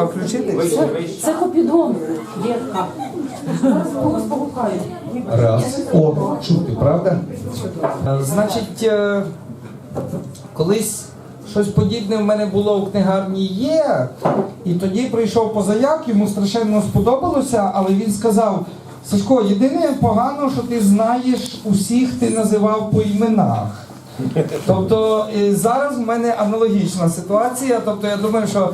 треба включити? Це копідон. Є. Зараз когось погукають. Раз. О, чути, правда? Е, Значить, е, колись щось подібне в мене було у книгарні є, і тоді прийшов позаяк, йому страшенно сподобалося, але він сказав: Сашко, єдине погано, що ти знаєш усіх ти називав по іменах. Тобто е, зараз в мене аналогічна ситуація. Тобто я думаю, що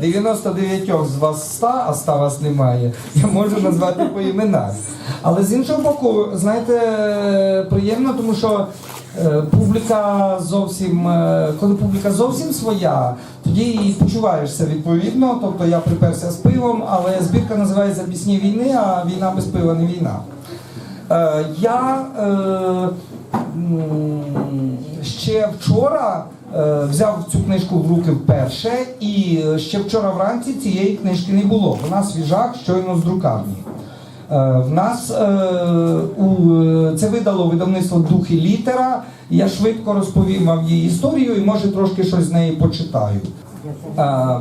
99 з вас 100, а 100 вас немає. Я можу назвати по іменах. Але з іншого боку, знаєте, е, приємно, тому що е, публіка зовсім, е, коли публіка зовсім своя, тоді і почуваєшся відповідно. Тобто я приперся з пивом, але збірка називається Пісні війни, а війна без пива не війна. Е, я е, ще вчора е, взяв цю книжку в руки вперше, і ще вчора вранці цієї книжки не було. Вона свіжак щойно з друкарні. Е, В нас е, це видало видавництво Дух і літера. Я швидко розповім вам її історію і може трошки щось з неї почитаю. Е,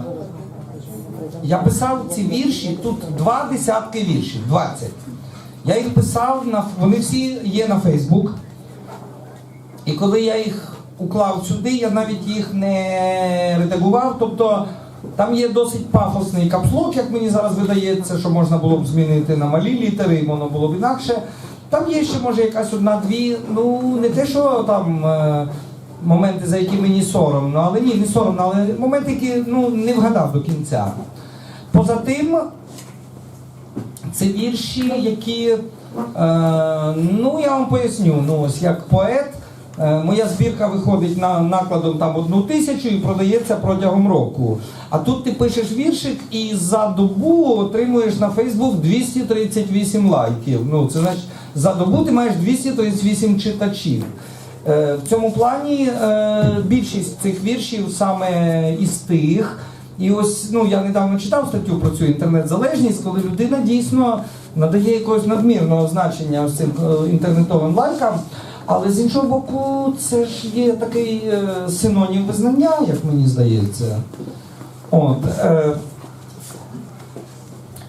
я писав ці вірші, тут два десятки віршів, 20. Я їх писав, вони всі є на Фейсбук. І коли я їх уклав сюди, я навіть їх не редагував. Тобто там є досить пафосний капслок, як мені зараз видається, що можна було б змінити на малі літери, і воно було б інакше. Там є ще, може, якась одна-дві, ну не те, що там. е, Моменти, за які мені соромно, але ні, не соромно, але моменти, які ну, не вгадав до кінця. Поза тим, це вірші, які, е, ну я вам поясню, ну ось як поет, моя збірка виходить на накладом там одну тисячу і продається протягом року. А тут ти пишеш віршик і за добу отримуєш на Фейсбук 238 лайків. Ну це значить за добу ти маєш 238 читачів. Е, В цьому плані е, більшість цих віршів саме із тих. І ось ну я недавно читав статтю про цю інтернет-залежність, коли людина дійсно надає якогось надмірного значення ось цим е, інтернетовим лайкам. Але з іншого боку, це ж є такий е, синонім визнання, як мені здається. От, е,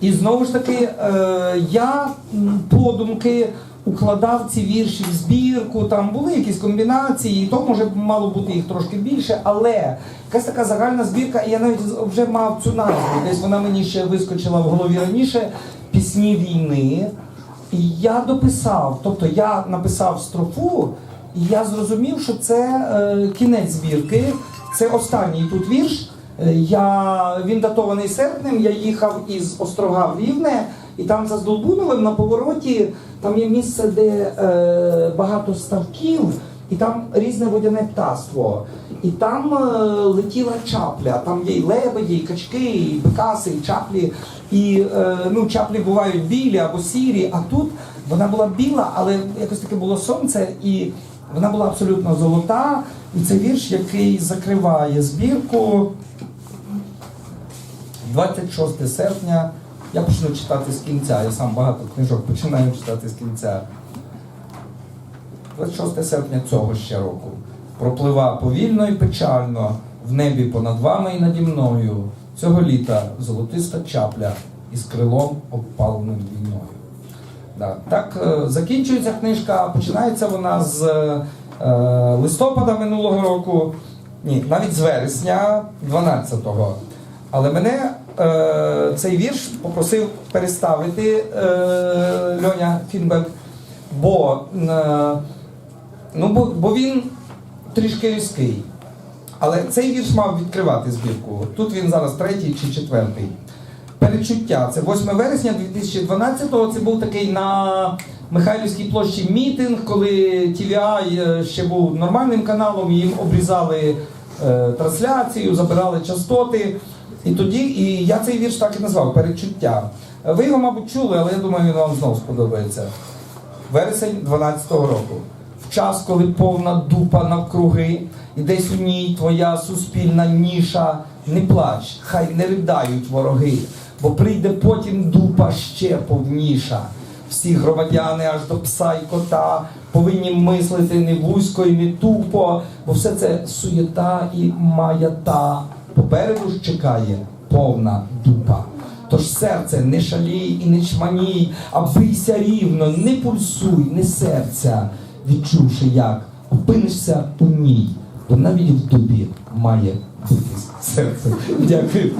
і знову ж таки, е, я подумки укладав ці вірші в збірку, там були якісь комбінації, і то може мало бути їх трошки більше, але якась така загальна збірка, і я навіть вже мав цю назву. Десь вона мені ще вискочила в голові раніше пісні війни. І я дописав, тобто я написав строфу, і я зрозумів, що це е, кінець збірки, це останній тут вірш. Е, Я, він датований серпнем, я їхав із Острога в Рівне, і там за Здолбуновим на повороті там є місце, де е, багато ставків, і там різне водяне птаство. І там е, летіла чапля, там є і лебеді, і качки, і пикаси, і чаплі. І е, ну, чаплі бувають білі або сірі, а тут вона була біла, але якось таке було сонце, і вона була абсолютно золота. І це вірш, який закриває збірку. 26 серпня. Я почну читати з кінця. Я сам багато книжок починаю читати з кінця. 26 серпня цього ще року. Проплива повільно і печально в небі понад вами і наді мною. Цього літа золотиста чапля із крилом обпаленим війною. Да. Так е, закінчується книжка, починається вона з е, листопада минулого року, ні, навіть з вересня 12-го. Але мене е, цей вірш попросив переставити е, Льоня Фінбек, бо, е, ну, бо, бо він трішки різкий. Але цей вірш мав відкривати збірку. Тут він зараз третій чи четвертий. Перечуття. Це 8 вересня 2012-го. Це був такий на Михайлівській площі мітинг, коли TVI ще був нормальним каналом, їм обрізали е, трансляцію, забирали частоти. І тоді і я цей вірш так і назвав Перечуття. Ви його, мабуть, чули, але я думаю, він вам знову сподобається. Вересень 12-го року. Час, коли повна дупа навкруги, і десь у ній твоя суспільна ніша, не плач, хай не ридають вороги, бо прийде потім дупа ще повніша. Всі громадяни аж до пса і кота повинні мислити не вузько і не тупо, бо все це суєта і маята. попереду ж чекає повна дупа. Тож серце не шалій і не чманій, а бийся рівно, не пульсуй, не серця, відчувши, як опинишся у ній, бо навіть в тобі має бути серце. Дякую.